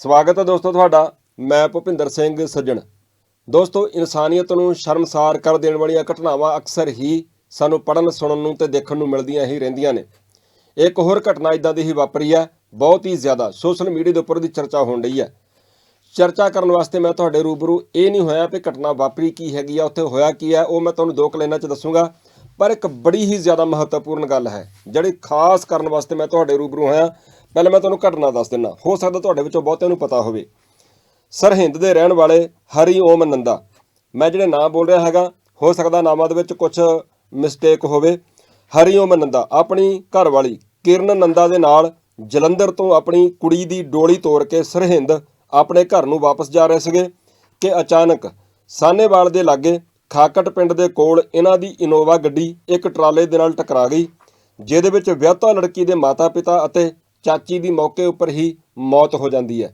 ਸਵਾਗਤ ਹੈ ਦੋਸਤੋ ਤੁਹਾਡਾ, ਮੈਂ ਭੁਪਿੰਦਰ ਸਿੰਘ ਸੱਜਣ। ਦੋਸਤੋ, ਇਨਸਾਨੀਅਤ ਨੂੰ ਸ਼ਰਮਸਾਰ ਕਰ ਦੇਣ ਵਾਲੀਆਂ ਘਟਨਾਵਾਂ ਅਕਸਰ ਹੀ ਸਾਨੂੰ ਪੜਨ ਸੁਣਨ ਨੂੰ ਤੇ ਦੇਖਣ ਨੂੰ ਮਿਲਦੀਆਂ ਹੀ ਰਹਿੰਦੀਆਂ ਨੇ। ਇੱਕ ਹੋਰ ਘਟਨਾ ਇਦਾਂ ਦੀ ਹੀ ਵਾਪਰੀ ਹੈ, ਬਹੁਤ ਹੀ ਜ਼ਿਆਦਾ, ਸੋਸ਼ਲ ਮੀਡੀਆ ਦੇ ਉੱਪਰ ਦੀ ਚਰਚਾ ਹੋਣ ਰਹੀ ਹੈ। ਚਰਚਾ ਕਰਨ ਵਾਸਤੇ ਮੈਂ ਤੁਹਾਡੇ ਰੂਬਰੂ ਇਹ ਨਹੀਂ ਹੋਇਆ ਕਿ ਘਟਨਾ ਵਾਪਰੀ ਕੀ ਹੈਗੀ ਆ, ਉੱਥੇ ਹੋਇਆ ਕੀ ਹੈ, ਉਹ ਮੈਂ ਤੁਹਾਨੂੰ ਦੋ ਕਲੇਨਾਂ 'ਚ ਦੱਸੂਗਾ। ਪਰ ਇੱਕ ਬੜੀ ਹੀ ਜ਼ਿਆਦਾ ਮਹੱਤਵਪੂਰਨ ਗੱਲ ਹੈ, ਜਿਹੜੀ ਖਾਸ ਕਰਨ ਵਾਸਤੇ ਮੈਂ ਤੁਹਾਡੇ ਰੂਬਰੂ ਹੋਇਆ ਪਹਿਲਾਂ ਮੈਂ ਤੁਹਾਨੂੰ ਘਟਨਾ ਦੱਸ ਦਿੰਦਾ ਹੋ ਸਕਦਾ ਤੁਹਾਡੇ ਵਿੱਚੋਂ ਬਹੁਤਿਆਂ ਨੂੰ ਪਤਾ ਹੋਵੇ। ਸਰਹਿੰਦ ਦੇ ਰਹਿਣ ਵਾਲੇ ਹਰੀ ਓਮ ਨੰਦਾ। ਮੈਂ ਜਿਹੜੇ ਨਾਮ ਬੋਲ ਰਿਹਾ ਹੈਗਾ, ਹੋ ਸਕਦਾ ਨਾਮਾਂ ਦੇ ਵਿੱਚ ਕੁਝ ਮਿਸਟੇਕ ਹੋਵੇ। ਹਰੀ ਓਮ ਨੰਦਾ, ਆਪਣੀ ਘਰਵਾਲੀ ਕਿਰਨ ਨੰਦਾ ਦੇ ਨਾਲ ਜਲੰਧਰ ਤੋਂ ਆਪਣੀ ਕੁੜੀ ਦੀ ਡੋਲੀ ਤੋੜ ਕੇ ਸਰਹਿੰਦ ਆਪਣੇ ਘਰ ਨੂੰ ਵਾਪਸ ਜਾ ਰਹੇ ਸੀਗੇ ਕਿ ਅਚਾਨਕ ਸਾਨੇਵਾਲ ਦੇ ਲਾਗੇ ਖਾਕਟ ਪਿੰਡ ਦੇ ਕੋਲ ਇਹਨਾਂ ਦੀ ਇਨੋਵਾ ਗੱਡੀ ਇੱਕ ਟਰਾਲੇ ਦੇ ਨਾਲ ਟਕਰਾ ਗਈ, ਜਿਹਦੇ ਵਿੱਚ ਵਿਆਹਤਾ ਲੜਕੀ ਦੇ ਮਾਤਾ-ਪਿਤਾ ਅਤੇ ਚਾਚੀ ਦੀ ਮੌਕੇ ਉੱਪਰ ਹੀ ਮੌਤ ਹੋ ਜਾਂਦੀ ਹੈ।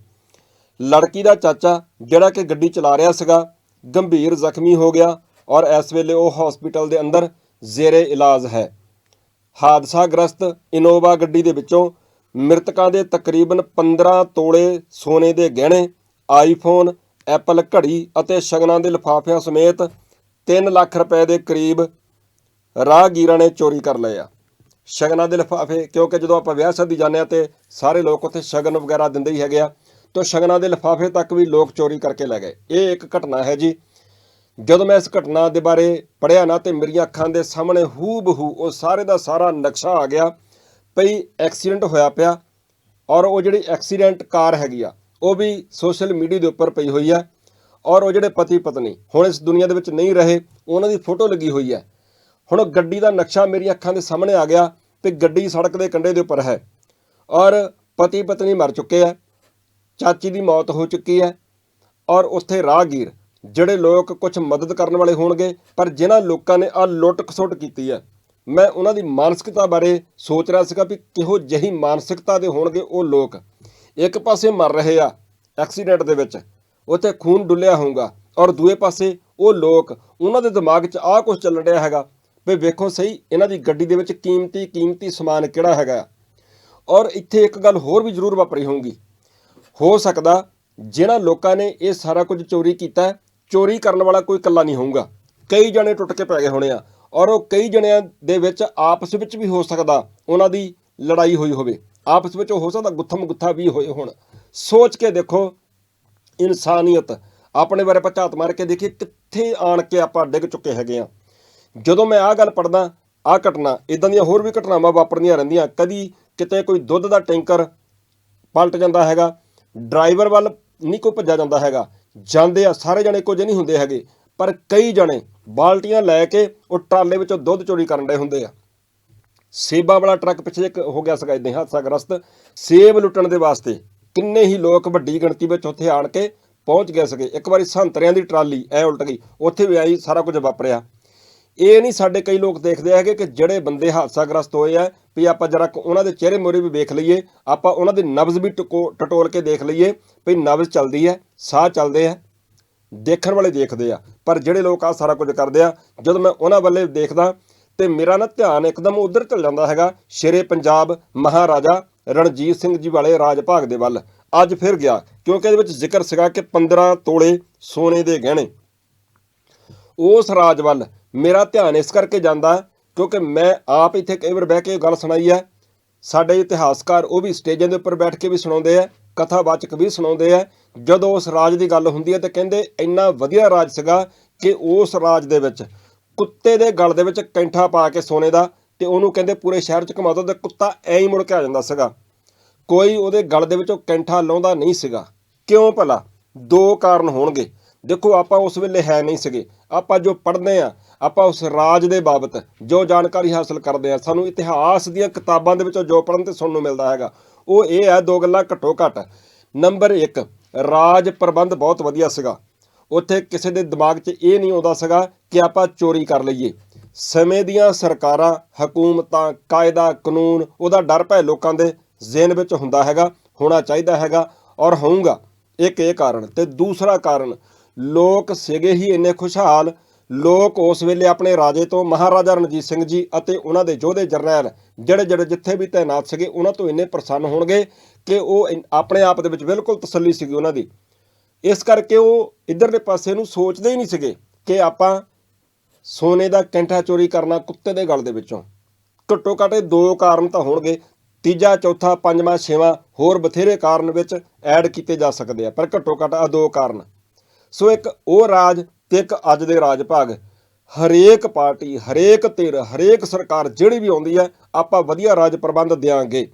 ਲੜਕੀ ਦਾ ਚਾਚਾ, ਜਿਹੜਾ ਕਿ ਗੱਡੀ ਚਲਾ ਰਿਹਾ ਸੀਗਾ, ਗੰਭੀਰ ਜ਼ਖਮੀ ਹੋ ਗਿਆ ਔਰ ਇਸ ਵੇਲੇ ਉਹ ਹਸਪੀਟਲ ਦੇ ਅੰਦਰ ਜ਼ੇਰੇ ਇਲਾਜ ਹੈ। ਹਾਦਸਾਗ੍ਰਸਤ ਇਨੋਵਾ ਗੱਡੀ ਦੇ ਵਿੱਚੋਂ ਮ੍ਰਿਤਕਾਂ ਦੇ ਤਕਰੀਬਨ 15 ਤੋਲੇ ਸੋਨੇ ਦੇ ਗਹਿਣੇ, ਆਈਫੋਨ, ਐਪਲ ਘੜੀ ਅਤੇ ਸ਼ਗਨਾਂ ਦੇ ਲਿਫਾਫਿਆਂ ਸਮੇਤ 3 ਲੱਖ ਰੁਪਏ ਦੇ ਕਰੀਬ ਰਾਹਗੀਰਾਂ ਨੇ ਚੋਰੀ ਕਰ ਲਏ ਆ। ਸ਼ਗਨਾਂ ਦੇ ਲਿਫਾਫੇ, ਕਿਉਂਕਿ ਜਦੋਂ ਆਪਾਂ ਵਿਆਹ ਸ਼ਾਦੀ ਜਾਂਦੇ ਆ ਤੇ ਸਾਰੇ ਲੋਕ ਉੱਥੇ ਸ਼ਗਨ ਵਗੈਰਾ ਦਿੰਦੇ ਹੀ ਹੈਗੇ ਆ, ਤਾਂ ਸ਼ਗਨਾਂ ਦੇ ਲਿਫਾਫੇ ਤੱਕ ਵੀ ਲੋਕ ਚੋਰੀ ਕਰਕੇ ਲੈ ਗਏ। ਇਹ ਇੱਕ ਘਟਨਾ ਹੈ ਜੀ। ਜਦੋਂ ਮੈਂ ਇਸ ਘਟਨਾ ਦੇ ਬਾਰੇ ਪੜਿਆ ਨਾ ਤੇ ਮੇਰੀਆਂ ਅੱਖਾਂ ਦੇ ਸਾਹਮਣੇ ਹੂ ਬਹੂ ਉਹ ਸਾਰੇ ਦਾ ਸਾਰਾ ਨਕਸ਼ਾ ਆ ਗਿਆ ਭਈ ਐਕਸੀਡੈਂਟ ਹੋਇਆ ਪਿਆ ਔਰ ਉਹ ਜਿਹੜੀ ਐਕਸੀਡੈਂਟ ਕਾਰ ਹੈਗੀ ਆ, ਉਹ ਵੀ ਸੋਸ਼ਲ ਮੀਡੀਆ ਦੇ ਉੱਪਰ ਪਈ ਹੋਈ ਆ ਔਰ ਉਹ ਜਿਹੜੇ ਪਤੀ ਪਤਨੀ ਹੁਣ ਇਸ ਦੁਨੀਆ ਦੇ ਵਿੱਚ ਨਹੀਂ ਰਹੇ, ਉਹਨਾਂ ਦੀ ਫੋਟੋ ਲੱਗੀ ਹੋਈ ਹੈ ਹੁਣ ਗੱਡੀ ਦਾ ਨਕਸ਼ਾ ਮੇਰੀਆਂ ਅੱਖਾਂ ਦੇ ਸਾਹਮਣੇ ਆ ਗਿਆ ਤੇ ਗੱਡੀ ਸੜਕ ਦੇ ਕੰਢੇ ਦੇ ਉੱਪਰ ਹੈ। ਔਰ ਪਤੀ ਪਤਨੀ ਮਰ ਚੁੱਕੇ ਆ। ਚਾਚੀ ਦੀ ਮੌਤ ਹੋ ਚੁੱਕੀ ਹੈ। ਔਰ ਉੱਥੇ ਰਾਹਗੀਰ, ਜਿਹੜੇ ਲੋਕ ਕੁਝ ਮਦਦ ਕਰਨ ਵਾਲੇ ਹੋਣਗੇ, ਪਰ ਜਿਨ੍ਹਾਂ ਲੋਕਾਂ ਨੇ ਆ ਲੁੱਟ ਖਸੁੱਟ ਕੀਤੀ ਹੈ, ਮੈਂ ਉਹਨਾਂ ਦੀ ਮਾਨਸਿਕਤਾ ਬਾਰੇ ਸੋਚ ਰਿਹਾ ਸੀਗਾ ਵੀ ਕਿਹੋ ਜਿਹੀ ਮਾਨਸਿਕਤਾ ਦੇ ਹੋਣਗੇ ਉਹ ਲੋਕ। ਇੱਕ ਪਾਸੇ ਮਰ ਰਹੇ ਆ ਐਕਸੀਡੈਂਟ ਦੇ ਵਿੱਚ, ਉੱਥੇ ਖੂਨ ਡੁੱਲਿਆ ਹੋਊਗਾ। ਔਰ ਦੂਏ ਪਾਸੇ ਉਹ ਲੋਕ, ਉਹਨਾਂ ਦੇ ਦਿਮਾਗ 'ਚ ਆਹ ਕੁਝ ਚੱਲ ਰਿਹਾ ਹੈਗਾ। ਵੀ ਵੇਖੋ ਸਹੀ, ਇਹਨਾਂ ਦੀ ਗੱਡੀ ਦੇ ਵਿੱਚ ਕੀਮਤੀ ਕੀਮਤੀ ਸਮਾਨ ਕਿਹੜਾ ਹੈਗਾ? ਔਰ ਇੱਥੇ ਇੱਕ ਗੱਲ ਹੋਰ ਵੀ ਜ਼ਰੂਰ ਵਾਪਰੀ ਹੋਊਗੀ। ਹੋ ਸਕਦਾ ਜਿਨ੍ਹਾਂ ਲੋਕਾਂ ਨੇ ਇਹ ਸਾਰਾ ਕੁਝ ਚੋਰੀ ਕੀਤਾ, ਚੋਰੀ ਕਰਨ ਵਾਲਾ ਕੋਈ ਇਕੱਲਾ ਨਹੀਂ ਹੋਊਗਾ। ਕਈ ਜਣੇ ਟੁੱਟ ਕੇ ਪੈ ਗਏ ਹੋਣੇ ਆ, ਔਰ ਉਹ ਕਈ ਜਣਿਆਂ ਦੇ ਵਿੱਚ ਆਪਸ ਵਿੱਚ ਵੀ ਹੋ ਸਕਦਾ ਉਹਨਾਂ ਦੀ ਲੜਾਈ ਹੋਈ ਹੋਵੇ। ਆਪਸ ਵਿੱਚ ਹੋ ਸਕਦਾ ਗੁੱਥਮ ਗੁੱਥਾ ਵੀ ਹੋਏ ਹੋਣ। ਸੋਚ ਕੇ ਦੇਖੋ ਇਨਸਾਨੀਅਤ। ਆਪਣੇ ਬਾਰੇ ਆਪਾਂ ਝਾਤ ਮਾਰ ਕੇ ਦੇਖੀਏ ਕਿੱਥੇ ਆਣ ਕੇ ਆਪਾਂ ਡਿੱਗ ਚੁੱਕੇ ਹੈਗੇ ਆ। ਜਦੋਂ ਮੈਂ ਆਹ ਗੱਲ ਪੜਦਾ ਆਹ ਘਟਨਾ ਇਦਾਂ ਦੀਆਂ ਹੋਰ ਵੀ ਘਟਨਾਵਾਂ ਵਾਪਰਦੀਆਂ ਰਹਿੰਦੀਆਂ, ਕਦੀ ਕਿਤੇ ਕੋਈ ਦੁੱਧ ਦਾ ਟੈਂਕਰ ਪਲਟ ਜਾਂਦਾ ਹੈਗਾ, ਡਰਾਈਵਰ ਵੱਲ ਨਹੀਂ ਕੋਈ ਭੱਜਾ ਜਾਂਦਾ ਹੈਗਾ, ਜਾਂਦੇ ਆ, ਸਾਰੇ ਜਣੇ ਕੁਝ ਨਹੀਂ ਹੁੰਦੇ ਹੈਗੇ, ਪਰ ਕਈ ਜਣੇ ਬਾਲਟੀਆਂ ਲੈ ਕੇ ਉਹ ਟਰਾਲੇ ਵਿੱਚੋਂ ਦੁੱਧ ਚੋਰੀ ਕਰਨ ਦੇ ਹੁੰਦੇ ਆ। ਸੇਬਾਂ ਵਾਲਾ ਟਰੱਕ ਪਿੱਛੇ ਇੱਕ ਹੋ ਗਿਆ ਸੀਗਾ ਇਦਾਂ ਹਾਦਸਾਗ੍ਰਸਤ ਸੇਬ ਲੁੱਟਣ ਦੇ ਵਾਸਤੇ ਕਿੰਨੇ ਹੀ ਲੋਕ ਵੱਡੀ ਗਿਣਤੀ ਵਿੱਚ ਉੱਥੇ ਆਣ ਕੇ ਪਹੁੰਚ ਗਏ ਸੀਗੇ। ਇੱਕ ਵਾਰੀ ਸੰਤਰਿਆਂ ਦੀ ਟਰਾਲੀ ਐ ਉਲਟ ਗਈ, ਉੱਥੇ ਵੀ ਆਈ ਸਾਰਾ ਕੁਝ ਵਾਪਰਿਆ। ਇਹ ਨਹੀਂ ਸਾਡੇ ਕਈ ਲੋਕ ਦੇਖਦੇ ਹੈਗੇ ਕਿ ਜਿਹੜੇ ਬੰਦੇ ਹਾਦਸਾਗ੍ਰਸਤ ਹੋਏ ਆ, ਵੀ ਆਪਾਂ ਜਰਾ ਉਹਨਾਂ ਦੇ ਚਿਹਰੇ ਮੋਰੇ ਵੀ ਵੇਖ ਲਈਏ, ਆਪਾਂ ਉਹਨਾਂ ਦੇ ਨਬਜ਼ ਵੀ ਟਕੋ- ਟਟੋਲ ਕੇ ਦੇਖ ਲਈਏ, ਵੀ ਨਬਜ਼ ਚੱਲਦੀ ਹੈ, ਸਾਹ ਚੱਲਦੇ ਆ ਦੇਖਣ ਵਾਲੇ ਦੇਖਦੇ ਆ। ਪਰ ਜਿਹੜੇ ਲੋਕ ਆ ਸਾਰਾ ਕੁਝ ਕਰਦੇ ਆ, ਜਦੋਂ ਮੈਂ ਉਹਨਾਂ ਵੱਲੇ ਦੇਖਦਾ, ਤੇ ਮੇਰਾ ਨਾ ਧਿਆਨ ਇੱਕਦਮ ਉਧਰ ਚਲ ਜਾਂਦਾ ਹੈਗਾ, ਸ਼ੇਰੇ ਪੰਜਾਬ ਮਹਾਰਾਜਾ ਰਣਜੀਤ ਸਿੰਘ ਜੀ ਵਾਲੇ ਰਾਜ ਭਾਗ ਦੇ ਵੱਲ। ਅੱਜ ਫਿਰ ਗਿਆ, ਕਿਉਂਕਿ ਇਹਦੇ ਵਿੱਚ ਜ਼ਿਕਰ ਸੀਗਾ ਕਿ 15 ਤੋਲੇ ਸੋਨੇ ਦੇ ਗਹਿਣੇ। ਉਸ ਰਾਜ ਵੱਲ ਮੇਰਾ ਧਿਆਨ ਇਸ ਕਰਕੇ ਜਾਂਦਾ ਕਿਉਂਕਿ ਮੈਂ ਆਪ ਇੱਥੇ ਕਈ ਵਾਰ ਬਹਿ ਕੇ ਗੱਲ ਸੁਣਾਈ ਹੈ। ਸਾਡੇ ਇਤਿਹਾਸਕਾਰ ਉਹ ਵੀ ਸਟੇਜਾਂ ਦੇ ਉੱਪਰ ਬੈਠ ਕੇ ਵੀ ਸੁਣਾਉਂਦੇ ਆ, ਕਥਾਵਾਚਕ ਵੀ ਸੁਣਾਉਂਦੇ ਆ। ਜਦੋਂ ਉਸ ਰਾਜ ਦੀ ਗੱਲ ਹੁੰਦੀ ਹੈ ਤੇ ਕਹਿੰਦੇ ਇੰਨਾ ਵਧੀਆ ਰਾਜ ਸੀਗਾ ਕਿ ਉਸ ਰਾਜ ਦੇ ਵਿੱਚ ਕੁੱਤੇ ਦੇ ਗਲ ਦੇ ਵਿੱਚ ਕੈਂਠਾ ਪਾ ਕੇ ਸੋਨੇ ਦਾ ਤੇ ਉਹਨੂੰ ਕਹਿੰਦੇ ਪੂਰੇ ਸ਼ਹਿਰ 'ਚ ਘੁਮਾ ਦੋ ਤੇ ਕੁੱਤਾ ਐਂ ਹੀ ਮੁੜ ਕੇ ਆ ਜਾਂਦਾ ਸੀਗਾ। ਕੋਈ ਉਹਦੇ ਗਲ ਦੇ ਵਿੱਚੋਂ ਕੈਂਠਾ ਲਾਉਂਦਾ ਨਹੀਂ ਸੀਗਾ। ਕਿਉਂ ਭਲਾ? ਦੋ ਕਾਰਨ ਹੋਣਗੇ। ਦੇਖੋ, ਆਪਾਂ ਉਸ ਵੇਲੇ ਹੈ ਨਹੀਂ ਸੀਗੇ। ਆਪਾਂ ਜੋ ਪੜ੍ਹਦੇ ਆ ਆਪਾਂ ਉਸ ਰਾਜ ਦੇ ਬਾਬਤ ਜੋ ਜਾਣਕਾਰੀ ਹਾਸਲ ਕਰਦੇ ਆ ਸਾਨੂੰ ਇਤਿਹਾਸ ਦੀਆਂ ਕਿਤਾਬਾਂ ਦੇ ਵਿੱਚੋਂ ਜੋ ਪੜ੍ਹਨ ਤੇ ਸੁਣਨ ਨੂੰ ਮਿਲਦਾ ਹੈਗਾ, ਉਹ ਇਹ ਹੈ ਦੋ ਗੱਲਾਂ ਘੱਟੋ ਘੱਟ। ਨੰਬਰ 1 ਰਾਜ ਪ੍ਰਬੰਧ ਬਹੁਤ ਵਧੀਆ ਸੀਗਾ। ਉੱਥੇ ਕਿਸੇ ਦੇ ਦਿਮਾਗ 'ਚ ਇਹ ਨਹੀਂ ਆਉਂਦਾ ਸੀਗਾ ਕਿ ਆਪਾਂ ਚੋਰੀ ਕਰ ਲਈਏ। ਸਮੇਂ ਦੀਆਂ ਸਰਕਾਰਾਂ, ਹਕੂਮਤਾਂ, ਕਾਇਦਾ, ਕਾਨੂੰਨ, ਉਹਦਾ ਡਰ ਭੈ ਲੋਕਾਂ ਦੇ ਜ਼ਿਹਨ ਵਿੱਚ ਹੁੰਦਾ ਹੈਗਾ, ਹੋਣਾ ਚਾਹੀਦਾ ਹੈਗਾ ਔਰ ਹੋਊਗਾ। ਇੱਕ ਇਹ ਕਾਰਨ ਤੇ ਦੂਸਰਾ ਕਾਰਨ ਲੋਕ ਸੀਗੇ ਹੀ ਇੰਨੇ ਖੁਸ਼ਹਾਲ। ਲੋਕ ਉਸ ਵੇਲੇ ਆਪਣੇ ਰਾਜੇ ਤੋਂ ਮਹਾਰਾਜਾ ਰਣਜੀਤ ਸਿੰਘ ਜੀ ਅਤੇ ਉਹਨਾਂ ਦੇ ਯੋਧੇ ਜਰਨੈਲ ਜਿਹੜੇ ਜਿਹੜੇ ਜਿੱਥੇ ਵੀ ਤਾਇਨਾਤ ਸੀਗੇ, ਉਹਨਾਂ ਤੋਂ ਇੰਨੇ ਪ੍ਰਸੰਨ ਹੋਣਗੇ ਕਿ ਉਹ ਆਪਣੇ ਆਪ ਦੇ ਵਿੱਚ ਬਿਲਕੁਲ ਤਸੱਲੀ ਸੀਗੀ ਉਹਨਾਂ ਦੀ। ਇਸ ਕਰਕੇ ਉਹ ਇਧਰਲੇ ਪਾਸੇ ਨੂੰ ਸੋਚਦੇ ਹੀ ਨਹੀਂ ਸੀਗੇ ਕਿ ਆਪਾਂ ਸੋਨੇ ਦਾ ਕੈਂਠਾ ਚੋਰੀ ਕਰਨਾ ਕੁੱਤੇ ਦੇ ਗਲ ਦੇ ਵਿੱਚੋਂ। ਘੱਟੋ ਘੱਟ ਇਹ ਦੋ ਕਾਰਨ ਤਾਂ ਹੋਣਗੇ। ਤੀਜਾ, ਚੌਥਾ, ਪੰਜਵਾਂ, ਛੇਵਾਂ ਹੋਰ ਬਥੇਰੇ ਕਾਰਨ ਵਿੱਚ ਐਡ ਕੀਤੇ ਜਾ ਸਕਦੇ ਆ, ਪਰ ਘੱਟੋ ਘੱਟ ਆ ਦੋ ਕਾਰਨ। ਸੋ ਇੱਕ ਉਹ ਰਾਜ ਤੇ ਇੱਕ ਅੱਜ ਦੇ ਰਾਜ ਭਾਗ ਹਰੇਕ ਪਾਰਟੀ, ਹਰੇਕ ਧਿਰ, ਹਰੇਕ ਸਰਕਾਰ ਜਿਹੜੀ ਵੀ ਆਉਂਦੀ ਹੈ, ਆਪਾਂ ਵਧੀਆ ਰਾਜ ਪ੍ਰਬੰਧ ਦਿਆਂਗੇ।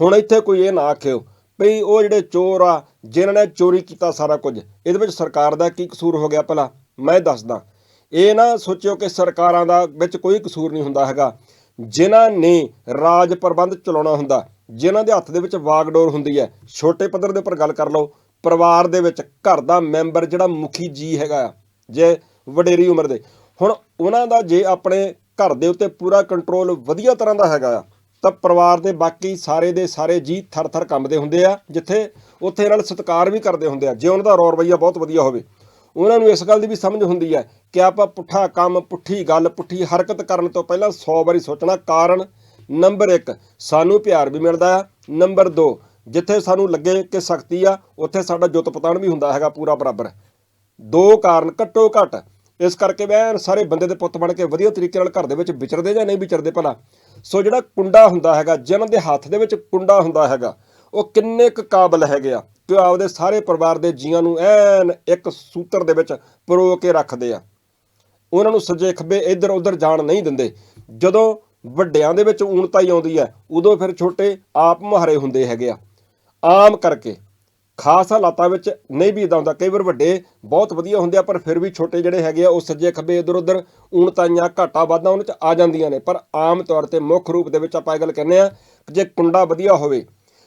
ਹੁਣ ਇੱਥੇ ਕੋਈ ਇਹ ਨਾ ਆਖਿਓ ਭਈ ਉਹ ਜਿਹੜੇ ਚੋਰ ਆ, ਜਿਨ੍ਹਾਂ ਨੇ ਚੋਰੀ ਕੀਤਾ ਸਾਰਾ ਕੁਝ, ਇਹਦੇ ਵਿੱਚ ਸਰਕਾਰ ਦਾ ਕੀ ਕਸੂਰ ਹੋ ਗਿਆ ਭਲਾ? ਮੈਂ ਦੱਸਦਾ, ਇਹ ਨਾ ਸੋਚਿਓ ਕਿ ਸਰਕਾਰਾਂ ਦਾ ਵਿੱਚ ਕੋਈ ਕਸੂਰ ਨਹੀਂ ਹੁੰਦਾ ਹੈਗਾ। ਜਿਨ੍ਹਾਂ ਨੇ ਰਾਜ ਪ੍ਰਬੰਧ ਚਲਾਉਣਾ ਹੁੰਦਾ, ਜਿਨ੍ਹਾਂ ਦੇ ਹੱਥ ਦੇ ਵਿੱਚ ਵਾਗਡੋਰ ਹੁੰਦੀ ਹੈ, ਛੋਟੇ ਪੱਧਰ ਦੇ ਉੱਪਰ ਗੱਲ ਕਰ ਲਓ ਪਰਿਵਾਰ ਦੇ ਵਿੱਚ ਘਰ ਦਾ ਮੈਂਬਰ ਜਿਹੜਾ ਮੁਖੀ ਜੀ ਹੈਗਾ ਆ, ਜੇ ਵਡੇਰੀ ਉਮਰ ਦੇ। ਹੁਣ ਉਹਨਾਂ ਦਾ ਜੇ ਆਪਣੇ ਘਰ ਦੇ ਉੱਤੇ ਪੂਰਾ ਕੰਟਰੋਲ ਵਧੀਆ ਤਰ੍ਹਾਂ ਦਾ ਹੈਗਾ ਆ ਤਾਂ ਪਰਿਵਾਰ ਦੇ ਬਾਕੀ ਸਾਰੇ ਦੇ ਸਾਰੇ ਜੀ ਥਰ-ਥਰ ਕੰਬਦੇ ਹੁੰਦੇ ਆ ਜਿੱਥੇ ਉੱਥੇ ਨਾਲ ਸਤਿਕਾਰ ਵੀ ਕਰਦੇ ਹੁੰਦੇ ਆ ਜੇ ਉਹਨਾਂ ਦਾ ਰੌਰ ਰਵੱਈਆ ਬਹੁਤ ਵਧੀਆ ਹੋਵੇ। ਉਹਨਾਂ ਨੂੰ ਇਸ ਗੱਲ ਦੀ ਵੀ ਸਮਝ ਹੁੰਦੀ ਹੈ ਕਿ ਆਪਾਂ ਪੁੱਠਾ ਕੰਮ ਪੁੱਠੀ ਗੱਲ ਪੁੱਠੀ ਹਰਕਤ ਕਰਨ ਤੋਂ ਪਹਿਲਾਂ 100 ਵਾਰੀ ਸੋਚਣਾ। ਕਾਰਨ ਨੰਬਰ 1 ਸਾਨੂੰ ਪਿਆਰ ਵੀ ਮਿਲਦਾ ਆ। ਨੰਬਰ 2 ਜਿੱਥੇ ਸਾਨੂੰ ਲੱਗੇ ਕਿ ਸਖਤੀ ਆ, ਉੱਥੇ ਸਾਡਾ ਜੁੱਤ ਪਤਾਣ ਵੀ ਹੁੰਦਾ ਹੈਗਾ ਪੂਰਾ ਬਰਾਬਰ। ਦੋ ਕਾਰਨ ਘੱਟੋ ਘੱਟ। ਇਸ ਕਰਕੇ ਮੈਂ ਸਾਰੇ ਬੰਦੇ ਦੇ ਪੁੱਤ ਬਣ ਕੇ ਵਧੀਆ ਤਰੀਕੇ ਨਾਲ ਘਰ ਦੇ ਵਿੱਚ ਵਿਚਰਦੇ ਜਾਂ ਨਹੀਂ ਵਿਚਰਦੇ ਭਲਾ। ਸੋ ਜਿਹੜਾ ਕੁੰਡਾ ਹੁੰਦਾ ਹੈਗਾ, ਜਿਨ੍ਹਾਂ ਦੇ ਹੱਥ ਦੇ ਵਿੱਚ ਕੁੰਡਾ ਹੁੰਦਾ ਹੈਗਾ, ਉਹ ਕਿੰਨੇ ਕੁ ਕਾਬਲ ਹੈਗੇ ਆ ਕਿ ਉਹ ਆਪਦੇ ਸਾਰੇ ਪਰਿਵਾਰ ਦੇ ਜੀਆਂ ਨੂੰ ਐਨ ਇੱਕ ਸੂਤਰ ਦੇ ਵਿੱਚ ਪਰੋ ਕੇ ਰੱਖਦੇ ਆ। ਉਹਨਾਂ ਨੂੰ ਸੱਜੇ ਖੱਬੇ ਇੱਧਰ ਉੱਧਰ ਜਾਣ ਨਹੀਂ ਦਿੰਦੇ। ਜਦੋਂ ਵੱਡਿਆਂ ਦੇ ਵਿੱਚ ਊਣਤਾਈ ਆਉਂਦੀ ਹੈ, ਉਦੋਂ ਫਿਰ ਛੋਟੇ ਆਪ ਮੁਹਾਰੇ ਹੁੰਦੇ ਹੈਗੇ ਆ। ਆਮ ਕਰਕੇ। ਖਾਸ ਹਾਲਾਤਾਂ ਵਿੱਚ ਨਹੀਂ ਵੀ ਇਦਾਂ ਹੁੰਦਾ। ਕਈ ਵਾਰ ਵੱਡੇ ਬਹੁਤ ਵਧੀਆ ਹੁੰਦੇ ਆ, ਪਰ ਫਿਰ ਵੀ ਛੋਟੇ ਜਿਹੜੇ ਹੈਗੇ ਆ, ਉਹ ਸੱਜੇ ਖੱਬੇ ਇੱਧਰ ਉੱਧਰ ਊਣਤਾਈਆਂ ਘਾਟਾ ਵਾਧਾ ਉਹਨਾਂ 'ਚ ਆ ਜਾਂਦੀਆਂ ਨੇ। ਪਰ ਆਮ ਤੌਰ ਤੇ ਮੁੱਖ ਰੂਪ ਦੇ ਵਿੱਚ ਆਪਾਂ ਇਹ ਗੱਲ ਕਹਿੰਦੇ ਆ, ਜੇ ਕੁੰਡਾ ਵਧੀਆ ਹੋਵੇ,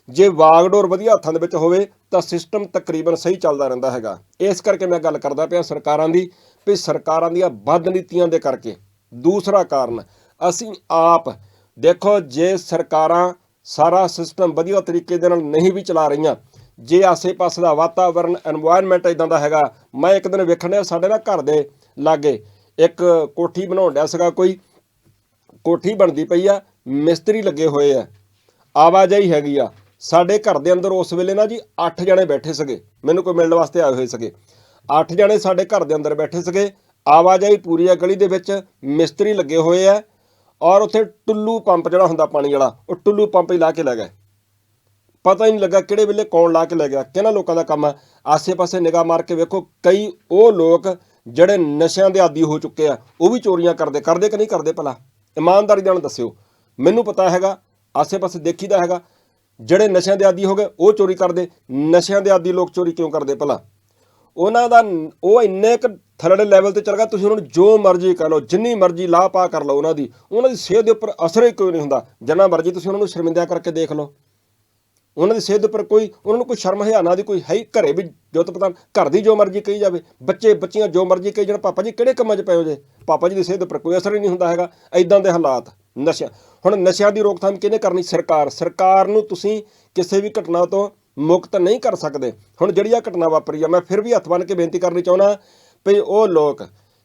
ਜੇ ਵਾਗਡੋਰ ਵਧੀਆ ਹੱਥਾਂ ਦੇ ਵਿੱਚ ਹੋਵੇ, ਤਾਂ ਸਿਸਟਮ ਤਕਰੀਬਨ ਸਹੀ ਚੱਲਦਾ ਰਹਿੰਦਾ ਹੈਗਾ। ਇਸ ਕਰਕੇ ਮੈਂ ਗੱਲ ਕਰਦਾ ਪਿਆ ਸਰਕਾਰਾਂ ਦੀ, ਵੀ ਸਰਕਾਰਾਂ ਦੀਆਂ ਬਦ ਨੀਤੀਆਂ ਦੇ ਕਰਕੇ। ਦੂਸਰਾ ਕਾਰਨ, ਅਸੀਂ ਆਪ ਦੇਖੋ, ਜੇ ਸਰਕਾਰਾਂ ਸਾਰਾ ਸਿਸਟਮ ਵਧੀਆ ਤਰੀਕੇ ਦੇ ਨਾਲ ਨਹੀਂ ਵੀ ਚਲਾ ਰਹੀਆਂ। ਜੇ ਆਸੇ-ਪਾਸੇ ਦਾ ਵਾਤਾਵਰਨ এনवायरमेंट ਇਦਾਂ ਦਾ ਹੈਗਾ, ਮੈਂ ਇੱਕ ਦਿਨ ਵੇਖਣ ਵੇਖਣਿਆ ਸਾਡੇ ਨਾਲ ਘਰ ਦੇ ਲਾਗੇ, ਇੱਕ ਕੋਠੀ ਬਣਾਉਣ ਡਿਆ ਸੀਗਾ ਕੋਈ। ਕੋਠੀ ਬਣਦੀ ਪਈ ਆ, ਮਿਸਤਰੀ ਲੱਗੇ ਹੋਏ ਆ। ਆਵਾਜਾਈ ਹੈਗੀ ਆ। ਸਾਡੇ ਘਰ ਦੇ ਅੰਦਰ ਉਸ ਵੇਲੇ ਨਾ ਜੀ 8 ਜਣੇ ਬੈਠੇ ਸੀਗੇ। ਮੈਨੂੰ ਕੋਈ ਮਿਲਣ ਵਾਸਤੇ ਆਏ ਹੋਏ ਸੀਗੇ। 8 ਜਣੇ ਸਾਡੇ ਘਰ ਦੇ ਅੰਦਰ ਬੈਠੇ ਸੀਗੇ। ਆਵਾਜਾਈ ਪੂਰੀ ਆ ਗਲੀ ਦੇ ਵਿੱਚ, ਮਿਸਤਰੀ ਲੱਗੇ ਹੋਏ ਆ। ਔਰ ਉੱਥੇ ਟੁੱਲੂ ਪੰਪ ਜਿਹੜਾ ਹੁੰਦਾ ਪਾਣੀ ਵਾਲਾ, ਉਹ ਟੁੱਲੂ ਪੰਪ ਹੀ ਲਾ ਕੇ ਲੈ ਗਏ। ਪਤਾ ਹੀ ਨਹੀਂ ਲੱਗਾ ਕਿਹੜੇ ਵੇਲੇ ਕੌਣ ਲਾ ਕੇ ਲੈ ਗਿਆ, ਕਿਹਨਾਂ ਲੋਕਾਂ ਦਾ ਕੰਮ ਆ। ਆਸੇ-ਪਾਸੇ ਨਿਗਾਹ ਮਾਰ ਕੇ ਵੇਖੋ, ਕਈ ਉਹ ਲੋਕ ਜਿਹੜੇ ਨਸ਼ਿਆਂ ਦੇ ਆਦੀ ਹੋ ਚੁੱਕੇ ਆ, ਉਹ ਵੀ ਚੋਰੀਆਂ ਕਰਦੇ ਕਰਦੇ ਕਿ ਨਹੀਂ ਕਰਦੇ ਭਲਾ? ਇਮਾਨਦਾਰੀ ਨਾਲ ਦੱਸਿਓ। ਮੈਨੂੰ ਪਤਾ ਹੈਗਾ, ਆਸੇ-ਪਾਸੇ ਦੇਖੀਦਾ ਹੈਗਾ, ਜਿਹੜੇ ਨਸ਼ਿਆਂ ਦੇ ਆਦੀ ਹੋ ਗਏ, ਉਹ ਚੋਰੀ ਕਰਦੇ, ਨਸ਼ਿਆਂ ਦੇ ਆਦੀ ਲੋਕ ਚੋਰੀ ਕਿਉਂ ਕਰਦੇ ਭਲਾ? ਉਹਨਾਂ ਦਾ ਉਹ ਇੰਨੇ ਕੁ ਥਰਡ ਲੈਵਲ ਤੇ ਚਲ ਗਿਆ, ਤੁਸੀਂ ਉਹਨਾਂ ਨੂੰ ਜੋ ਮਰਜ਼ੀ ਕਰ ਲਓ, ਜਿੰਨੀ ਮਰਜ਼ੀ ਲਾਹ ਪਾ ਕਰ ਲਓ ਉਹਨਾਂ ਦੀ ਉਹਨਾਂ ਦੀ ਸਿਹਤ ਦੇ ਉੱਪਰ ਅਸਰ ਹੀ ਕੋਈ ਨਹੀਂ ਹੁੰਦਾ, ਜਿੰਨਾ ਮਰਜ਼ੀ ਤੁਸੀਂ ਉਹਨਾਂ ਨੂੰ ਸ਼ਰਮਿੰਦਾ ਕਰਕੇ ਦੇਖ ਲਓ। ਉਹਨਾਂ ਦੀ ਸਿਹਤ ਉੱਪਰ ਕੋਈ, ਉਹਨਾਂ ਨੂੰ ਕੋਈ ਸ਼ਰਮ ਹਯਾਨਾ ਦੀ ਕੋਈ ਹੈ ਹੀ ਘਰੇ ਵੀ ਜੋਤ ਪਤਾ, ਘਰ ਦੀ ਜੋ ਮਰਜ਼ੀ ਕਹੀ ਜਾਵੇ, ਬੱਚੇ, ਬੱਚੀਆਂ ਜੋ ਮਰਜ਼ੀ ਕਹੀ ਜਾਣ, ਪਾਪਾ ਜੀ ਕਿਹੜੇ ਕੰਮਾਂ 'ਚ ਪਏ ਹੋ ਜੇ? ਪਾਪਾ ਜੀ ਦੀ ਸਿਹਤ ਉੱਪਰ ਕੋਈ ਅਸਰ ਹੀ ਨਹੀਂ ਹੁੰਦਾ ਹੈਗਾ ਐਦਾਂ ਦੇ ਹਾਲਾਤ ਨਸ਼ਾ ਹੁਣ ਨਸ਼ਿਆਂ ਦੀ ਰੋਕਥਾਮ ਕਿਹਨੇ ਕਰਨੀ? ਸਰਕਾਰ ਸਰਕਾਰ ਨੂੰ ਤੁਸੀਂ ਕਿਸੇ ਵੀ ਘਟਨਾ ਤੋਂ ਮੁਕਤ ਨਹੀਂ ਕਰ ਸਕਦੇ। ਹੁਣ ਜਿਹੜੀ ਆ ਘਟਨਾ ਵਾਪਰੀ ਆ, ਮੈਂ ਫਿਰ ਵੀ ਹੱਥ ਬੰਨ੍ਹ ਕੇ ਬੇਨਤੀ ਕਰਨੀ ਚਾਹੁੰਦਾ ਵੀ ਉਹ ਲੋਕ,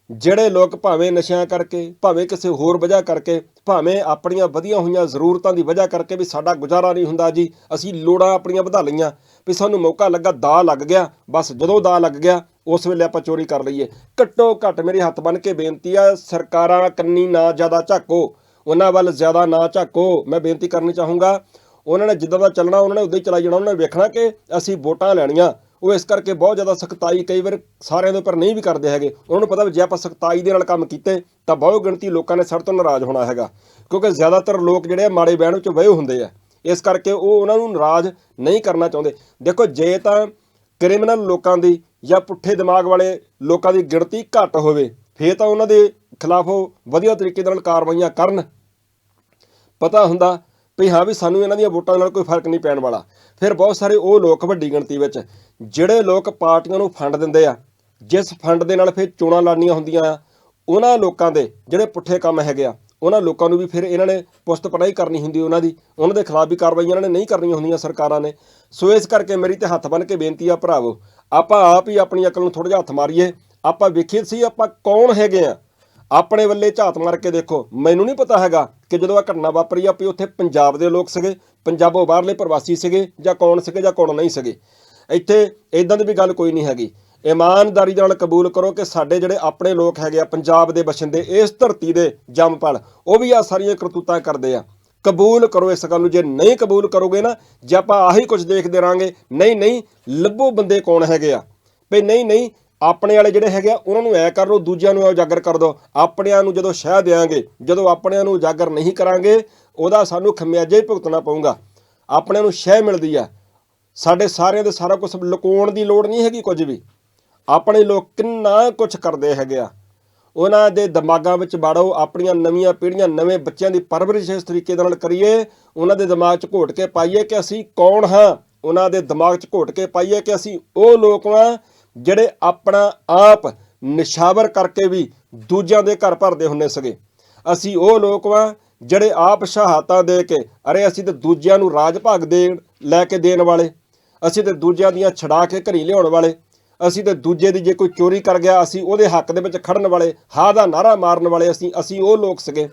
ਜਿਹੜੇ ਲੋਕ ਭਾਵੇਂ ਨਸ਼ਿਆਂ ਕਰਕੇ, ਭਾਵੇਂ ਕਿਸੇ ਹੋਰ ਵਜ੍ਹਾ ਕਰਕੇ, ਭਾਵੇਂ ਆਪਣੀਆਂ ਵਧੀਆਂ ਹੋਈਆਂ ਜ਼ਰੂਰਤਾਂ ਦੀ ਵਜ੍ਹਾ ਕਰਕੇ ਵੀ ਸਾਡਾ ਗੁਜ਼ਾਰਾ ਨਹੀਂ ਹੁੰਦਾ ਜੀ, ਅਸੀਂ ਲੋੜਾਂ ਆਪਣੀਆਂ ਵਧਾ ਲਈਆਂ, ਵੀ ਸਾਨੂੰ ਮੌਕਾ ਲੱਗਾ ਦਾ ਲੱਗ ਗਿਆ, ਬਸ ਜਦੋਂ ਦਾ ਲੱਗ ਗਿਆ, ਉਸ ਵੇਲੇ ਆਪਾਂ ਚੋਰੀ ਕਰ ਲਈਏ। ਘੱਟੋ ਘੱਟ ਮੇਰੇ ਹੱਥ ਬੰਨ ਕੇ ਬੇਨਤੀ ਆ, ਸਰਕਾਰਾਂ ਕੰਨੀ ਨਾ ਜ਼ਿਆਦਾ ਝਾਕੋ, ਉਹਨਾਂ ਵੱਲ ਜ਼ਿਆਦਾ ਨਾ ਝਾਕੋ। ਮੈਂ ਬੇਨਤੀ ਕਰਨੀ ਚਾਹੂੰਗਾ ਉਹਨਾਂ ਨੇ ਜਿੱਦਾਂ ਦਾ ਚੱਲਣਾ, ਉਹਨਾਂ ਨੇ ਉਦਾਂ ਹੀ ਚਲਾਈ ਜਾਣਾ, ਉਹਨਾਂ ਨੇ ਵੇਖਣਾ ਕਿ ਅਸੀਂ ਵੋਟਾਂ ਲੈਣੀਆਂ। ਉਹ ਇਸ ਕਰਕੇ ਬਹੁਤ ਜ਼ਿਆਦਾ ਸਖਤਾਈ ਕਈ ਵਾਰ ਸਾਰਿਆਂ ਦੇ ਉੱਪਰ ਨਹੀਂ ਵੀ ਕਰਦੇ ਹੈਗੇ। ਉਹਨਾਂ ਨੂੰ ਪਤਾ ਵੀ ਜੇ ਆਪਾਂ ਸਖਤਾਈ ਦੇ ਨਾਲ ਕੰਮ ਕੀਤੇ, ਤਾਂ ਬਹੁਤ ਗਿਣਤੀ ਲੋਕਾਂ ਨੇ ਸਾਡੇ ਤੋਂ ਨਾਰਾਜ਼ ਹੋਣਾ ਹੈਗਾ। ਕਿਉਂਕਿ ਜ਼ਿਆਦਾਤਰ ਲੋਕ ਜਿਹੜੇ ਆ, ਮਾੜੇ ਬਹਿਣ ਵਿੱਚ ਵਹੇ ਹੁੰਦੇ ਆ। ਇਸ ਕਰਕੇ ਉਹ ਉਹਨਾਂ ਨੂੰ ਨਾਰਾਜ਼ ਨਹੀਂ ਕਰਨਾ ਚਾਹੁੰਦੇ। ਦੇਖੋ, ਜੇ ਤਾਂ ਕ੍ਰਿਮੀਨਲ ਲੋਕਾਂ ਦੀ ਜਾਂ ਪੁੱਠੇ ਦਿਮਾਗ ਵਾਲੇ ਲੋਕਾਂ ਦੀ ਗਿਣਤੀ ਘੱਟ ਹੋਵੇ, ਫੇਰ ਤਾਂ ਉਹਨਾਂ ਦੇ ਖਿਲਾਫ ਉਹ ਵਧੀਆ ਤਰੀਕੇ ਨਾਲ ਕਾਰਵਾਈਆਂ ਕਰਨ। ਪਤਾ ਹੁੰਦਾ ਵੀ ਹਾਂ ਵੀ ਸਾਨੂੰ ਇਹਨਾਂ ਦੀਆਂ ਵੋਟਾਂ ਨਾਲ ਕੋਈ ਫ਼ਰਕ ਨਹੀਂ ਪੈਣ ਵਾਲਾ। ਫਿਰ ਬਹੁਤ ਸਾਰੇ ਉਹ ਲੋਕ ਵੱਡੀ ਗਿਣਤੀ ਵਿੱਚ, ਜਿਹੜੇ ਲੋਕ ਪਾਰਟੀਆਂ ਨੂੰ ਫੰਡ ਦਿੰਦੇ ਆ, ਜਿਸ ਫੰਡ ਦੇ ਨਾਲ ਫਿਰ ਚੋਣਾਂ ਲੜਨੀਆਂ ਹੁੰਦੀਆਂ ਆ, ਉਹਨਾਂ ਲੋਕਾਂ ਦੇ ਜਿਹੜੇ ਪੁੱਠੇ ਕੰਮ ਹੈਗੇ ਆ, ਉਹਨਾਂ ਲੋਕਾਂ ਨੂੰ ਵੀ ਫਿਰ ਇਹਨਾਂ ਨੇ ਪੁਸਤ ਪੜਾਈ ਕਰਨੀ ਹੁੰਦੀ ਉਹਨਾਂ ਦੀ। ਉਹਨਾਂ ਦੇ ਖਿਲਾਫ ਵੀ ਕਾਰਵਾਈਆਂ ਇਹਨਾਂ ਨੇ ਨਹੀਂ ਕਰਨੀਆਂ ਹੁੰਦੀਆਂ ਸਰਕਾਰਾਂ ਨੇ। ਸੋ ਇਸ ਕਰਕੇ ਮੇਰੀ ਤੇ ਹੱਥ ਬੰਨ ਕੇ ਬੇਨਤੀ ਆ ਭਰਾਵੋ, ਆਪਾਂ ਆਪ ਹੀ ਆਪਣੀ ਅਕਲ ਨੂੰ ਥੋੜਾ ਜਿਹਾ ਹੱਥ ਮਾਰੀਏ। ਆਪਾਂ ਵੇਖੀਏ ਸੀ ਆਪਾਂ ਕੌਣ ਹੈਗੇ ਆ ਆਪਣੇ ਵੱਲੇ ਝਾਤ ਮਾਰ ਕੇ ਦੇਖੋ। ਮੈਨੂੰ ਨਹੀਂ ਪਤਾ ਹੈਗਾ ਕਿ ਜਦੋਂ ਇਹ ਘਟਨਾ ਵਾਪਰੀ ਆ ਵੀ ਉੱਥੇ ਪੰਜਾਬ ਦੇ ਲੋਕ ਸੀਗੇ, ਪੰਜਾਬੋਂ ਬਾਹਰਲੇ ਪ੍ਰਵਾਸੀ ਸੀਗੇ, ਜਾਂ ਕੌਣ ਸੀਗੇ ਜਾਂ ਕੌਣ ਨਹੀਂ ਸੀਗੇ। ਇੱਥੇ ਇਦਾਂ ਦੀ ਵੀ ਗੱਲ ਕੋਈ ਨਹੀਂ ਹੈਗੀ। ਇਮਾਨਦਾਰੀ ਨਾਲ ਕਬੂਲ ਕਰੋ ਕਿ ਸਾਡੇ ਜਿਹੜੇ ਆਪਣੇ ਲੋਕ ਹੈਗੇ ਆ, ਪੰਜਾਬ ਦੇ ਬਸ਼ਿੰਦੇ, ਇਸ ਧਰਤੀ ਦੇ ਜੰਮਪਲ, ਉਹ ਵੀ ਆ ਸਾਰੀਆਂ ਕਰਤੂਤਾਂ ਕਰਦੇ ਆ। ਕਬੂਲ ਕਰੋ ਇਸ ਗੱਲ ਨੂੰ। ਜੇ ਨਹੀਂ ਕਬੂਲ ਕਰੋਗੇ ਨਾ, ਜੇ ਆਪਾਂ ਆਹੀ ਕੁਝ ਦੇਖਦੇ ਰਾਂਗੇ, ਨਹੀਂ ਨਹੀਂ, ਲੱਭੋ ਬੰਦੇ ਕੌਣ ਹੈਗੇ ਆ। ਵੀ ਨਹੀਂ ਨਹੀਂ ਆਪਣੇ ਵਾਲੇ ਜਿਹੜੇ ਹੈਗੇ ਆ, ਉਹਨਾਂ ਨੂੰ ਐ ਕਰ ਲਓ, ਦੂਜਿਆਂ ਨੂੰ ਉਜਾਗਰ ਕਰ ਦਿਓ। ਆਪਣਿਆਂ ਨੂੰ ਜਦੋਂ ਸ਼ਹਿ ਦੇਾਂਗੇ ਜਦੋਂ ਆਪਣਿਆਂ ਨੂੰ ਉਜਾਗਰ ਨਹੀਂ ਕਰਾਂਗੇ, ਉਹਦਾ ਸਾਨੂੰ ਖਮਿਆਜਾ ਹੀ ਭੁਗਤਣਾ ਪਊਗਾ। ਆਪਣਿਆਂ ਨੂੰ ਸ਼ਹਿ ਮਿਲਦੀ ਆ। ਸਾਡੇ ਸਾਰਿਆਂ ਦੇ ਸਾਰਾ ਕੁਝ ਲੁਕਾਉਣ ਦੀ ਲੋੜ ਨਹੀਂ ਹੈਗੀ ਕੁਝ ਵੀ। ਆਪਣੇ ਲੋਕ ਕਿੰਨਾ ਕੁਝ ਕਰਦੇ ਹੈਗੇ ਆ। ਉਹਨਾਂ ਦੇ ਦਿਮਾਗਾਂ ਵਿੱਚ ਬਾੜੋ, ਆਪਣੀਆਂ ਨਵੀਆਂ ਪੀੜ੍ਹੀਆਂ, ਨਵੇਂ ਬੱਚਿਆਂ ਦੀ ਪਰਵਰਿਸ਼ ਇਸ ਤਰੀਕੇ ਨਾਲ ਕਰੀਏ। ਉਹਨਾਂ ਦੇ ਦਿਮਾਗ 'ਚ ਘੋਟ ਕੇ ਪਾਈਏ ਕਿ ਅਸੀਂ ਕੌਣ ਹਾਂ? ਉਹਨਾਂ ਦੇ ਦਿਮਾਗ 'ਚ ਘੋਟ ਕੇ ਪਾਈਏ ਕਿ ਅਸੀਂ ਉਹ ਲੋਕ ਹਾਂ ਜਿਹੜੇ ਆਪਣਾ ਆਪ ਨਿਸ਼ਾਵਰ ਕਰਕੇ ਵੀ ਦੂਜਿਆਂ ਦੇ ਘਰ ਭਰਦੇ ਹੁੰਨੇ ਸਗੇ। ਅਸੀਂ ਉਹ ਲੋਕ ਹਾਂ ਜਿਹੜੇ ਆਪ ਸ਼ਹਾਦਤਾਂ ਦੇ ਕੇ, ਅਰੇ ਅਸੀਂ ਤੇ ਦੂਜਿਆਂ ਨੂੰ ਰਾਜ ਭਾਗ ਦੇ ਲੈ ਕੇ ਦੇਣ ਵਾਲੇ। ਅਸੀਂ ਤੇ ਦੂਜਿਆਂ ਦੀਆਂ ਛਡਾ ਕੇ ਘਰੀ ਲਿਆਉਣ ਵਾਲੇ। ਅਸੀਂ ਤੇ ਦੂਜੇ ਦੀ ਜੇ ਕੋਈ ਚੋਰੀ ਕਰ ਗਿਆ, ਅਸੀਂ ਉਹਦੇ ਹੱਕ ਦੇ ਵਿੱਚ ਖੜਨ ਵਾਲੇ ਹਾ ਦਾ ਨਾਰਾ ਮਾਰਨ ਵਾਲੇ ਅਸੀਂ ਅਸੀਂ ਉਹ ਲੋਕ ਸਗੇ।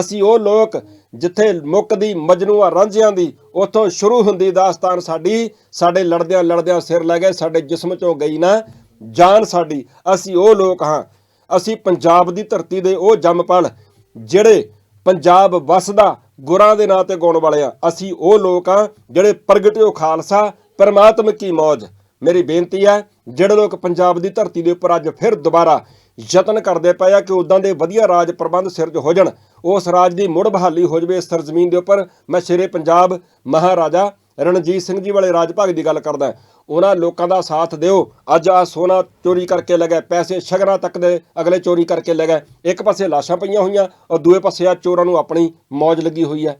ਅਸੀਂ ਉਹ ਲੋਕ ਜਿੱਥੇ ਮੁੱਕਦੀ ਮਜਨੂਆ ਰਾਂਝਿਆਂ ਦੀ, ਉੱਥੋਂ ਸ਼ੁਰੂ ਹੁੰਦੀ ਦਾਸਤਾਨ ਸਾਡੀ, ਸਾਡੇ ਲੜਦਿਆਂ ਲੜਦਿਆਂ ਸਿਰ ਲੈ ਗਏ, ਸਾਡੇ ਜਿਸਮ ਚੋਂ ਗਈ ਨਾ, ਜਾਨ ਸਾਡੀ। ਅਸੀਂ ਉਹ ਲੋਕ ਹਾਂ, ਅਸੀਂ ਪੰਜਾਬ ਦੀ ਧਰਤੀ ਦੇ ਉਹ ਜੰਮਪਲ, ਜਿਹੜੇ ਪੰਜਾਬ ਵਸਦਾ, ਗੁਰਾਂ ਦੇ ਨਾਂ ਤੇ ਗਾਉਣ ਵਾਲੇ ਆ। ਅਸੀਂ ਉਹ ਲੋਕ ਆ ਜਿਹੜੇ ਪ੍ਰਗਟਿਓ ਖਾਲਸਾ, ਪਰਮਾਤਮ ਕੀ ਮੌਜ। ਮੇਰੀ ਬੇਨਤੀ ਹੈ, ਜਿਹੜੇ ਲੋਕ ਪੰਜਾਬ ਦੀ ਧਰਤੀ ਦੇ ਉੱਪਰ ਅੱਜ ਫਿਰ ਦੁਬਾਰਾ ਯਤਨ ਕਰਦੇ ਪਏ ਆ ਕਿ ਉਦਾਂ ਦੇ ਵਧੀਆ ਰਾਜ ਪ੍ਰਬੰਧ ਸਿਰਜ ਹੋ ਜਾਣ। ਉਸ ਰਾਜ ਦੀ ਮੁੜ ਬਹਾਲੀ ਹੋ ਜਵੇ, ਇਸ ਸਰਜ਼ਮੀਨ ਦੇ ਉੱਪਰ ਮੈਂ ਸ਼ੇਰੇ ਪੰਜਾਬ ਮਹਾਰਾਜਾ ਰਣਜੀਤ ਸਿੰਘ ਜੀ ਵਾਲੇ ਰਾਜ ਭਾਗ ਦੀ ਗੱਲ ਕਰਦਾ ਉਹਨਾਂ ਲੋਕਾਂ ਦਾ ਸਾਥ ਦਿਓ। ਅੱਜ ਆ ਸੋਨਾ ਚੋਰੀ ਕਰਕੇ ਲੈ ਗਏ, ਪੈਸੇ ਸ਼ਗਰਾਂ ਤੱਕ ਦੇ ਅਗਲੇ ਚੋਰੀ ਕਰਕੇ ਲੈ ਗਏ। ਇੱਕ ਪਾਸੇ ਲਾਸ਼ਾਂ ਪਈਆਂ ਹੋਈਆਂ ਔਰ ਦੂਏ ਪਾਸੇ ਆ ਚੋਰਾਂ ਨੂੰ ਆਪਣੀ ਮੌਜ ਲੱਗੀ ਹੋਈ ਹੈ।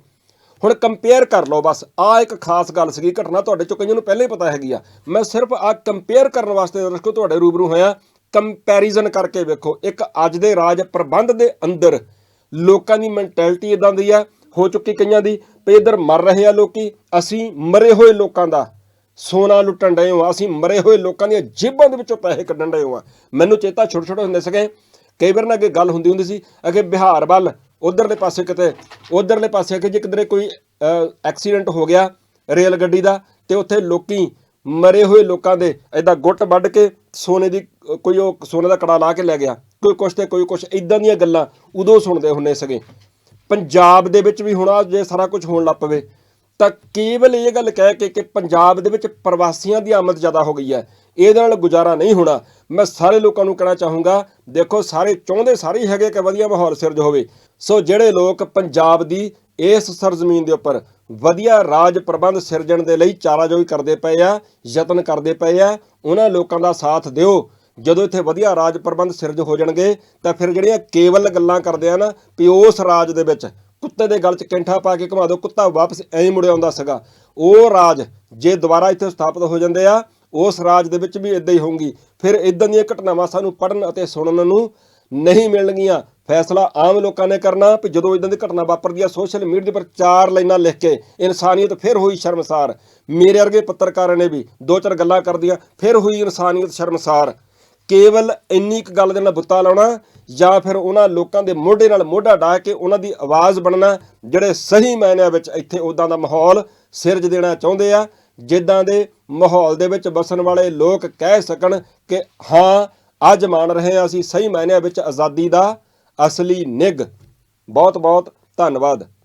ਹੁਣ ਕੰਪੇਅਰ ਕਰ ਲਓ ਬਸ ਆ ਇੱਕ ਖਾਸ ਗੱਲ ਸੀਗੀ, ਘਟਨਾ ਤੁਹਾਡੇ ਚੋਂ ਕਈਆਂ ਨੂੰ ਪਹਿਲਾਂ ਹੀ ਪਤਾ ਹੈਗੀ ਆ। ਮੈਂ ਸਿਰਫ ਆ ਕੰਪੇਅਰ ਕਰਨ ਵਾਸਤੇ ਦਰਸ਼ਕੋ ਤੁਹਾਡੇ ਰੂਬਰੂ ਹੋਇਆ। ਕੰਪੈਰੀਜ਼ਨ ਕਰਕੇ ਵੇਖੋ, ਇੱਕ ਅੱਜ ਦੇ ਰਾਜ ਪ੍ਰਬੰਧ ਦੇ ਅੰਦਰ ਲੋਕਾਂ ਦੀ ਮੈਂਟੈਲਿਟੀ ਇਦਾਂ ਦੀ ਆ, ਹੋ ਚੁੱਕੀ ਕਈਆਂ ਦੀ, ਵੀ ਇਧਰ ਮਰ ਰਹੇ ਆ ਲੋਕੀ, ਅਸੀਂ ਮਰੇ ਹੋਏ ਲੋਕਾਂ ਦਾ ਸੋਨਾ ਲੁੱਟਣ ਡਏ ਹਾਂ, ਅਸੀਂ ਮਰੇ ਹੋਏ ਲੋਕਾਂ ਦੀਆਂ ਜੇਬਾਂ ਦੇ ਵਿੱਚੋਂ ਪੈਸੇ ਕੱਢਣ ਡਏ ਹਾਂ। ਮੈਨੂੰ ਚੇਤਾ ਛੋਟੇ ਛੋਟੇ ਹੁੰਦੇ ਸੀਗੇ, ਕਈ ਵਾਰ ਨਾ ਅੱਗੇ ਗੱਲ ਹੁੰਦੀ ਹੁੰਦੀ ਸੀ, ਅੱਗੇ ਬਿਹਾਰ ਵੱਲ, ਉਧਰਲੇ ਪਾਸੇ ਕਿਤੇ, ਉਧਰਲੇ ਪਾਸੇ ਕਿ ਜੇ ਕਿਧਰੇ ਕੋਈ ਐਕਸੀਡੈਂਟ ਹੋ ਗਿਆ ਰੇਲ ਗੱਡੀ ਦਾ, ਤੇ ਉੱਥੇ ਲੋਕੀ ਮਰੇ ਹੋਏ ਲੋਕਾਂ ਦੇ ਐਦਾਂ ਗੁੱਟ ਵੱਢ ਕੇ ਸੋਨੇ ਦੀ, ਕੋਈ ਉਹ ਸੋਨੇ ਦਾ ਕੜਾ ਲਾ ਕੇ ਲੈ ਗਿਆ, ਕੋਈ ਕੁਛ ਤੇ ਕੋਈ ਕੁਛ ਇਦਾਂ ਦੀਆਂ ਗੱਲਾਂ ਉਦੋਂ ਸੁਣਦੇ ਹੁੰਨੇ ਸਗੇ। ਪੰਜਾਬ ਦੇ ਵਿੱਚ ਵੀ ਹੁਣ ਆ ਜੇ ਸਾਰਾ ਕੁਝ ਹੋਣ ਲੱਗ ਪਵੇ, ਤਾਂ ਕੇਵਲ ਇਹ ਗੱਲ ਕਹਿ ਕੇ ਕਿ ਪੰਜਾਬ ਦੇ ਵਿੱਚ ਪ੍ਰਵਾਸੀਆਂ ਦੀ ਆਮਦ ਜ਼ਿਆਦਾ ਹੋ ਗਈ ਹੈ। ਇਹਦੇ ਨਾਲ ਗੁਜ਼ਾਰਾ ਨਹੀਂ ਹੋਣਾ। ਮੈਂ ਸਾਰੇ ਲੋਕਾਂ ਨੂੰ ਕਹਿਣਾ ਚਾਹੂੰਗਾ, ਦੇਖੋ ਸਾਰੇ ਚਾਹੁੰਦੇ ਸਾਰੇ ਹੀ ਹੈਗੇ ਕਿ ਵਧੀਆ ਮਾਹੌਲ ਸਿਰਜ ਹੋਵੇ। ਸੋ ਜਿਹੜੇ ਲੋਕ ਪੰਜਾਬ ਦੀ ਇਸ ਸਰਜ਼ਮੀਨ ਦੇ ਉੱਪਰ ਵਧੀਆ ਰਾਜ ਪ੍ਰਬੰਧ ਸਿਰਜਣ ਦੇ ਲਈ ਚਾਰਾਜੋਈ ਕਰਦੇ ਪਏ ਆ, ਯਤਨ ਕਰਦੇ ਪਏ ਆ। ਉਹਨਾਂ ਲੋਕਾਂ ਦਾ ਸਾਥ ਦਿਓ। ਜਦੋਂ ਇੱਥੇ ਵਧੀਆ ਰਾਜ ਪ੍ਰਬੰਧ ਸਿਰਜ ਹੋ ਜਾਣਗੇ, ਤਾਂ ਫਿਰ ਜਿਹੜੀਆਂ ਕੇਵਲ ਗੱਲਾਂ ਕਰਦੇ ਆ ਨਾ, ਵੀ ਉਸ ਰਾਜ ਦੇ ਵਿੱਚ ਕੁੱਤੇ ਦੇ ਗਲ 'ਚ ਕੈਂਠਾ ਪਾ ਕੇ ਘੁਮਾ ਦਿਓ, ਕੁੱਤਾ ਵਾਪਸ ਐਂ ਹੀ ਮੁੜ ਆਉਂਦਾ ਸੀਗਾ। ਉਹ ਰਾਜ ਜੇ ਦੁਬਾਰਾ ਇੱਥੇ ਸਥਾਪਿਤ ਹੋ ਜਾਂਦੇ ਆ, ਉਸ ਰਾਜ ਦੇ ਵਿੱਚ ਵੀ ਇਦਾਂ ਹੀ ਹੋਊਗੀ। ਫਿਰ ਇਦਾਂ ਦੀਆਂ ਘਟਨਾਵਾਂ ਸਾਨੂੰ ਪੜਨ ਅਤੇ ਸੁਣਨ ਨੂੰ ਨਹੀਂ ਮਿਲਣਗੀਆਂ। ਫੈਸਲਾ ਆਮ ਲੋਕਾਂ ਨੇ ਕਰਨਾ ਵੀ ਜਦੋਂ ਇਦਾਂ ਦੀ ਘਟਨਾ ਵਾਪਰਦੀ ਆ ਸੋਸ਼ਲ ਮੀਡੀਆ ਦੇ ਉੱਪਰ ਚਾਰ ਲਾਈਨਾਂ ਲਿਖ ਕੇ ਇਨਸਾਨੀਅਤ ਫਿਰ ਹੋਈ ਸ਼ਰਮਸਾਰ। ਮੇਰੇ ਵਰਗੇ ਪੱਤਰਕਾਰਾਂ ਨੇ ਵੀ ਦੋ ਚਾਰ ਗੱਲਾਂ ਕਰਦੀਆਂ, ਫਿਰ ਹੋਈ ਇਨਸਾਨੀਅਤ ਸ਼ਰਮਸਾਰ। ਕੇਵਲ ਇੰਨੀ ਕੁ ਗੱਲ ਦੇ ਨਾਲ ਬੁੱਤਾ ਲਾਉਣਾ ਜਾਂ ਫਿਰ ਉਹਨਾਂ ਲੋਕਾਂ ਦੇ ਮੋਢੇ ਨਾਲ ਮੋਢਾ ਢਾ ਕੇ ਉਹਨਾਂ ਦੀ ਆਵਾਜ਼ ਬਣਨਾ, ਜਿਹੜੇ ਸਹੀ ਮਾਇਨਿਆਂ ਵਿੱਚ ਇੱਥੇ ਉਦਾਂ ਦਾ ਮਾਹੌਲ ਸਿਰਜ ਦੇਣਾ ਚਾਹੁੰਦੇ ਆ, ਜਿੱਦਾਂ ਦੇ ਮਾਹੌਲ ਦੇ ਵਿੱਚ ਵਸਣ ਵਾਲੇ ਲੋਕ ਕਹਿ ਸਕਣ ਕਿ ਹਾਂ, ਅੱਜ ਮੰਨ ਰਹੇ ਹਾਂ ਅਸੀਂ ਸਹੀ ਮਾਇਨਿਆਂ ਵਿੱਚ ਆਜ਼ਾਦੀ ਦਾ ਅਸਲੀ ਨਿੱਘ। ਬਹੁਤ ਬਹੁਤ ਧੰਨਵਾਦ।